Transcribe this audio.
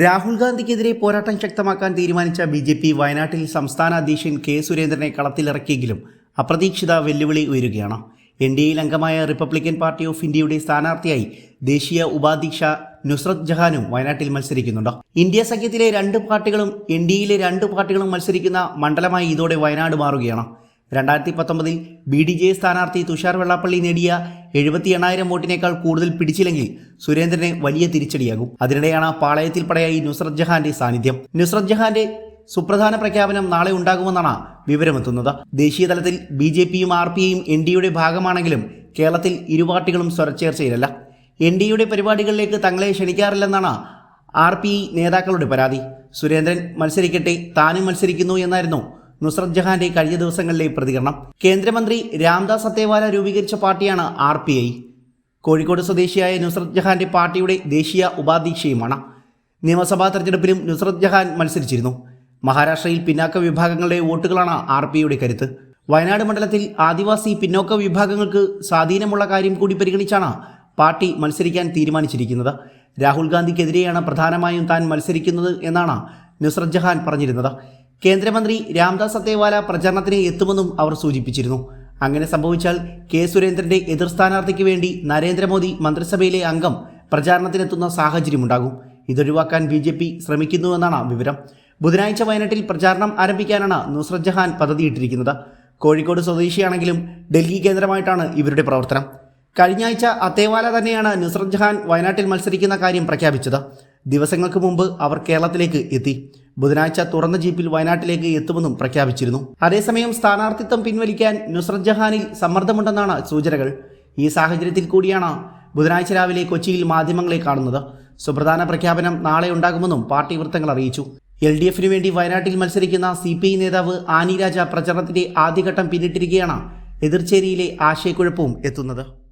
രാഹുൽ ഗാന്ധിക്കെതിരെ പോരാട്ടം ശക്തമാക്കാൻ തീരുമാനിച്ച ബി ജെ പി വയനാട്ടിൽ സംസ്ഥാന അധ്യക്ഷൻ കെ സുരേന്ദ്രനെ കളത്തിലിറക്കിയെങ്കിലും അപ്രതീക്ഷിത വെല്ലുവിളി ഉയരുകയാണ്. എൻ ഡി എയിൽ അംഗമായ റിപ്പബ്ലിക്കൻ പാർട്ടി ഓഫ് ഇന്ത്യയുടെ സ്ഥാനാർത്ഥിയായി ദേശീയ ഉപാധ്യക്ഷ നുസ്രത് ജഹാനും വയനാട്ടിൽ മത്സരിക്കുന്നുണ്ട്. ഇന്ത്യ സഖ്യത്തിലെ രണ്ട് പാർട്ടികളും എൻ ഡി എയിലെ രണ്ട് പാർട്ടികളും മത്സരിക്കുന്ന മണ്ഡലമായി ഇതോടെ വയനാട് മാറുകയാണ്. രണ്ടായിരത്തി പത്തൊമ്പതിൽ ബി ഡി ജെ സ്ഥാനാർത്ഥി തുഷാർ വെള്ളാപ്പള്ളി നേടിയ എഴുപത്തി എണ്ണായിരം വോട്ടിനേക്കാൾ കൂടുതൽ പിടിച്ചില്ലെങ്കിൽ സുരേന്ദ്രന് വലിയ തിരിച്ചടിയാകും. അതിനിടെയാണ് പാളയത്തിൽ പടയായി നുസ്രത് ജഹാന്റെ സാന്നിധ്യം. നുസ്രത് ജഹാന്റെ സുപ്രധാന പ്രഖ്യാപനം നാളെ ഉണ്ടാകുമെന്നാണ് വിവരമെത്തുന്നത്. ദേശീയ തലത്തിൽ ബി ജെ പിയും ആർ പി ഐയും എൻ ഡിയുടെ ഭാഗമാണെങ്കിലും കേരളത്തിൽ ഇരുപാർട്ടികളും സ്വരച്ചേർച്ചയിലല്ല. എൻ ഡിയുടെ പരിപാടികളിലേക്ക് തങ്ങളെ ക്ഷണിക്കാറില്ലെന്നാണ് ആർ പി നേതാക്കളുടെ പരാതി. സുരേന്ദ്രൻ മത്സരിക്കട്ടെ താനും മത്സരിക്കുന്നു എന്നായിരുന്നു നുസ്രത് ജഹാന്റെ കഴിഞ്ഞ ദിവസങ്ങളിലെ പ്രതികരണം. കേന്ദ്രമന്ത്രി രാംദാസ് സത്തേവാല രൂപീകരിച്ച പാർട്ടിയാണ് ആർ പി ഐ. കോഴിക്കോട് സ്വദേശിയായ നുസ്രത് ജഹാന്റെ പാർട്ടിയുടെ ദേശീയ ഉപാധ്യക്ഷയുമാണ്. നിയമസഭാ തെരഞ്ഞെടുപ്പിലും നുസ്രത് ജഹാൻ മത്സരിച്ചിരുന്നു. മഹാരാഷ്ട്രയിൽ പിന്നാക്ക വിഭാഗങ്ങളുടെ വോട്ടുകളാണ് ആർ പി ഐയുടെ കരുത്ത്. വയനാട് മണ്ഡലത്തിൽ ആദിവാസി പിന്നോക്ക വിഭാഗങ്ങൾക്ക് സ്വാധീനമുള്ള കാര്യം കൂടി പരിഗണിച്ചാണ് പാർട്ടി മത്സരിക്കാൻ തീരുമാനിച്ചിരിക്കുന്നത്. രാഹുൽ ഗാന്ധിക്കെതിരെയാണ് പ്രധാനമായും താൻ മത്സരിക്കുന്നത് എന്നാണ് നുസ്രത് ജഹാൻ പറഞ്ഞിരുന്നത്. കേന്ദ്രമന്ത്രി രാംദാസ് സത്തേവാല പ്രചരണത്തിന് എത്തുമെന്നും അവർ സൂചിപ്പിച്ചിരുന്നു. അങ്ങനെ സംഭവിച്ചാൽ കെ സുരേന്ദ്രന്റെ എതിർ സ്ഥാനാർത്ഥിക്ക് വേണ്ടി നരേന്ദ്രമോദി മന്ത്രിസഭയിലെ അംഗം പ്രചാരണത്തിനെത്തുന്ന സാഹചര്യമുണ്ടാകും. ഇതൊഴിവാക്കാൻ ബി ജെ പി ശ്രമിക്കുന്നുവെന്നാണ് വിവരം. ബുധനാഴ്ച വയനാട്ടിൽ പ്രചാരണം ആരംഭിക്കാനാണ് നുസ്രത് ജഹാൻ പദ്ധതിയിട്ടിരിക്കുന്നത്. കോഴിക്കോട് സ്വദേശിയാണെങ്കിലും ഡൽഹി കേന്ദ്രമായിട്ടാണ് ഇവരുടെ പ്രവർത്തനം. കഴിഞ്ഞ ആഴ്ച അതേവാല തന്നെയാണ് നുസ്രത് ജഹാൻ വയനാട്ടിൽ മത്സരിക്കുന്ന കാര്യം പ്രഖ്യാപിച്ചത്. ദിവസങ്ങൾക്ക് മുമ്പ് അവർ കേരളത്തിലേക്ക് എത്തി. ബുധനാഴ്ച തുറന്ന ജീപ്പിൽ വയനാട്ടിലേക്ക് എത്തുമെന്നും പ്രഖ്യാപിച്ചിരുന്നു. അതേസമയം സ്ഥാനാർത്ഥിത്വം പിൻവലിക്കാൻ നുസ്രത് ജഹാനിൽ സമ്മർദ്ദമുണ്ടെന്നാണ് സൂചനകൾ. ഈ സാഹചര്യത്തിൽ കൂടിയാണ് ബുധനാഴ്ച രാവിലെ കൊച്ചിയിൽ മാധ്യമങ്ങളെ കാണുന്നത്. സുപ്രധാന പ്രഖ്യാപനം നാളെ ഉണ്ടാകുമെന്നും പാർട്ടി വൃത്തങ്ങൾ അറിയിച്ചു. എൽ ഡി എഫിനു വേണ്ടി വയനാട്ടിൽ മത്സരിക്കുന്ന സി പി ഐ നേതാവ് ആനി രാജ പ്രചരണത്തിന്റെ ആദ്യഘട്ടം പിന്നിട്ടിരിക്കുകയാണ് എതിർചേരിയിലെ ആശയക്കുഴപ്പവും എത്തുന്നത്.